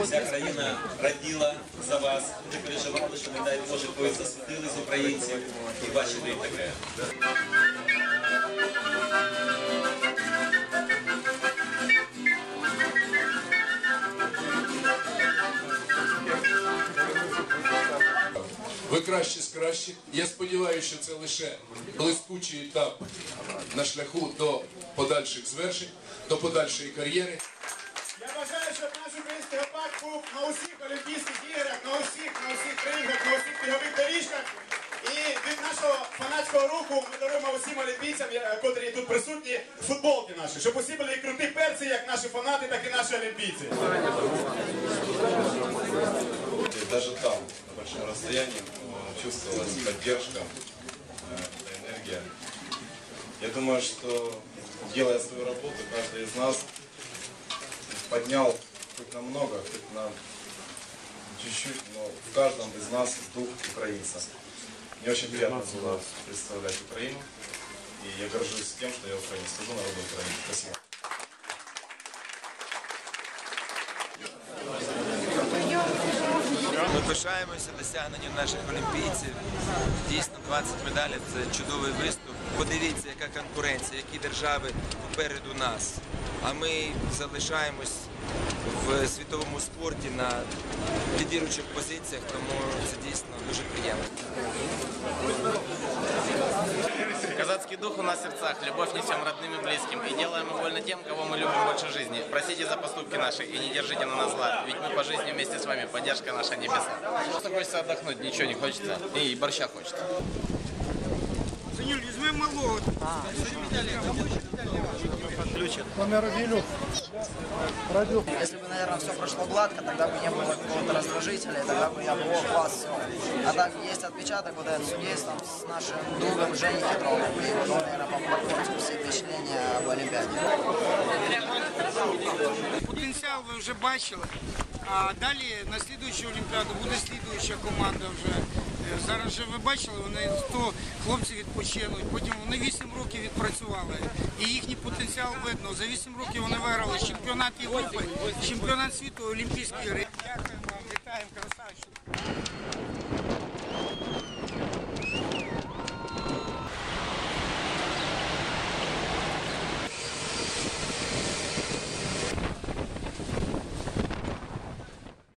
Вся країна раділа за вас. Ми переживали, що не дай Боже, когось засудили з українців і бачили і таке. Ви кращі з кращих. Я сподіваюся, що це лише блискучий етап на шляху до подальших звершень, до подальшої кар'єри. Я бажаю, щоб наш український гопак був на усіх Олімпійських іграх, на усіх, на усіх рингах, на усіх бігових доріжках. І від нашого фанатського руху ми даруємо усім олімпійцям, я- котрі тут присутні, футболки наші, щоб усі були круті перці, як наші фанати, так і наші олімпійці. И даже там, на большом расстоянии, э, чувствовалась поддержка, э, эта энергия. Я думаю, что делая свою работу, каждый из нас поднял хоть намного, хоть на чуть-чуть, но в каждом из нас дух украинца. Мне очень приятно было представлять Украину, и я горжусь тем, что я украинец. Служу народу Украины. Спасибо. Ми пишаємося досягненням наших олімпійців. Дійсно, 20 медалей це чудовий виступ. Подивіться, яка конкуренція, які держави попереду нас. А ми залишаємось в світовому спорті на лідіруючих позиціях, тому це дійсно дуже приємно. Казацкий дух у нас в сердцах, любовь несем родным и близким. И делаем мы больно тем, кого мы любим больше жизни. Простите за поступки наши и не держите на нас зла. Ведь мы по жизни вместе с вами, поддержка наша небеса. Просто хочется отдохнуть, ничего не хочется. И борща хочется. Если бы, наверное, все прошло гладко, тогда бы не было какого-то раздражителя, и тогда бы я бы о, класс, все. А так есть отпечаток вот этот судейством с нашим другом Женей Петровым, и вот он, наверное, подпортил все впечатления об Олимпиаде. Потенціал ви вже бачили. А далі на слідуючу Олімпіаду буде слідуюча команда вже. Е, Зараз вже ви бачили, вони 100 хлопці відпочинуть, потім вони 8 років працювали І їхній потенціал видно. За 8 років вони виграли чемпіонат Європи, чемпіонат світу, Олімпійські ігри. Дякуємо вам, вітаємо красавчик.